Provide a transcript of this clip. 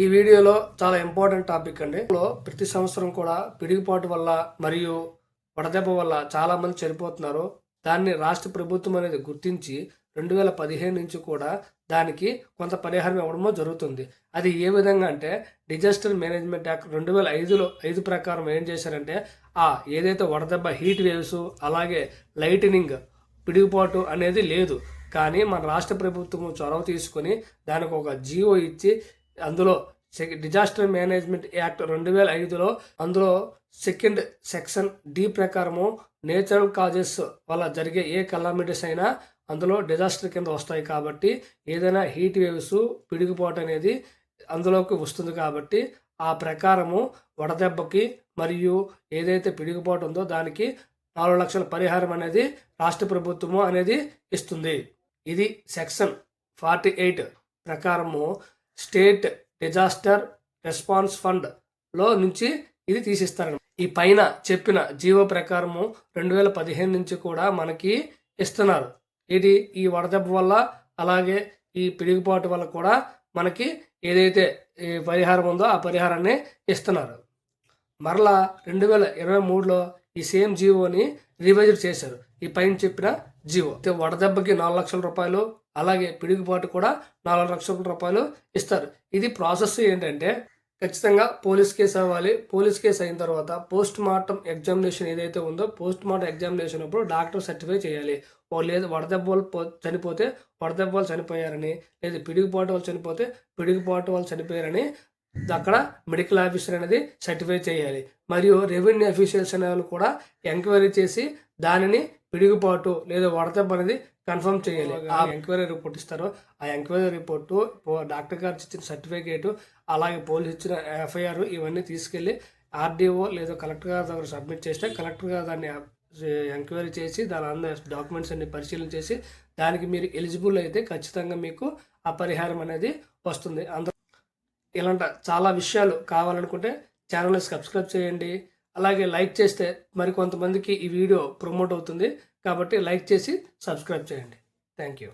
ఈ వీడియోలో చాలా ఇంపార్టెంట్ టాపిక్ అండి. ప్రతి సంవత్సరం కూడా పిడిగిపాటు వల్ల మరియు వడదెబ్బ వల్ల చాలా మంది చనిపోతున్నారు. దాన్ని రాష్ట్ర ప్రభుత్వం అనేది గుర్తించి రెండు వేల పదిహేను నుంచి కూడా దానికి కొంత పరిహారం ఇవ్వడమో జరుగుతుంది. అది ఏ విధంగా అంటే డిజాస్టర్ మేనేజ్మెంట్ యాక్ట్ రెండు వేల ఐదులో ఐదు ప్రకారం ఏం చేశారంటే ఆ ఏదైతే వడదెబ్బ హీట్ వేవ్స్ అలాగే లైటనింగ్ పిడుగుపాటు అనేది లేదు. కానీ మన రాష్ట్ర ప్రభుత్వం చొరవ తీసుకొని దానికి ఒక జీవో ఇచ్చి అందులో డిజాస్టర్ మేనేజ్మెంట్ యాక్ట్ రెండు వేల ఐదులో అందులో సెకండ్ సెక్షన్ డి ప్రకారము నేచురల్ కాజెస్ వల్ల జరిగే ఏ కలామిటీస్ అయినా అందులో డిజాస్టర్ కింద వస్తాయి కాబట్టి ఏదైనా హీట్ వేవ్స్ పిడిగిపోవటం అనేది అందులోకి వస్తుంది కాబట్టి ఆ ప్రకారము వడదెబ్బకి మరియు ఏదైతే పిడిగిపోవటం ఉందో దానికి నాలుగు లక్షల పరిహారం అనేది రాష్ట్ర ప్రభుత్వము అనేది ఇస్తుంది. ఇది సెక్షన్ ఫార్టీ ఎయిట్ ప్రకారము స్టేట్ డిజాస్టర్ రెస్పాన్స్ ఫండ్లో నుంచి ఇది తీసిస్తారు. ఈ పైన చెప్పిన జీవో ప్రకారము రెండు వేల పదిహేను నుంచి కూడా మనకి ఇస్తున్నారు. ఇది ఈ వడదెబ్బ వల్ల అలాగే ఈ పిడుగుపాటు వల్ల కూడా మనకి ఏదైతే పరిహారం ఉందో ఆ పరిహారాన్ని ఇస్తున్నారు. మరలా రెండు వేల ఇరవై మూడులో ఈ సేమ్ జీవోని రివైజ్డ్ చేశారు. ఈ పైన చెప్పిన జీవో. అయితే వడదెబ్బకి నాలుగు లక్షల రూపాయలు అలాగే పిడుగుబాటు కూడా నాలుగు లక్షల రూపాయలు ఇస్తారు. ఇది ప్రాసెస్ ఏంటంటే ఖచ్చితంగా పోలీస్ కేసు అవ్వాలి. పోలీస్ కేసు అయిన తర్వాత పోస్ట్ మార్టం ఎగ్జామినేషన్ ఏదైతే ఉందో పోస్ట్ మార్టం ఎగ్జామినేషన్ అప్పుడు డాక్టర్ సర్టిఫై చేయాలి. ఓ లేదు వడదెబ్బ వాళ్ళు చనిపోతే వడదెబ్బ వాళ్ళు చనిపోయారని లేదా పిడుగుపాటు వాళ్ళు చనిపోతే పిడుగుపాటు వాళ్ళు చనిపోయారని అక్కడ మెడికల్ ఆఫీసర్ అనేది సర్టిఫై చేయాలి. మరియు రెవెన్యూ అఫీషియల్స్ అనే వాళ్ళు కూడా ఎంక్వైరీ చేసి దానిని పిడుగుపాటు లేదా వడదెబ్బ అనేది కన్ఫర్మ్ చేయాలి. ఆ ఎంక్వైరీ రిపోర్ట్ ఇస్తారో. ఆ ఎంక్వైరీ రిపోర్టు డాక్టర్ గారు ఇచ్చిన సర్టిఫికేటు అలాగే పోలీస్ ఇచ్చిన ఎఫ్ఐఆర్ ఇవన్నీ తీసుకెళ్ళి ఆర్డీఓ లేదా కలెక్టర్ గారి దగ్గర సబ్మిట్ చేస్తే కలెక్టర్ గారు దాన్ని ఎంక్వైరీ చేసి దాని అందరి డాక్యుమెంట్స్ అన్ని పరిశీలన చేసి దానికి మీరు ఎలిజిబుల్ అయితే ఖచ్చితంగా మీకు ఆ పరిహారం అనేది వస్తుంది. అందరూ ఇలాంటి చాలా విషయాలు కావాలనుకుంటే ఛానల్ని సబ్స్క్రైబ్ చేయండి. అలాగే లైక్ చేస్తే మరి కొంతమందికి ఈ వీడియో ప్రమోట్ అవుతుంది. కాబట్టి లైక్ చేసి సబ్స్క్రైబ్ చేయండి. Thank you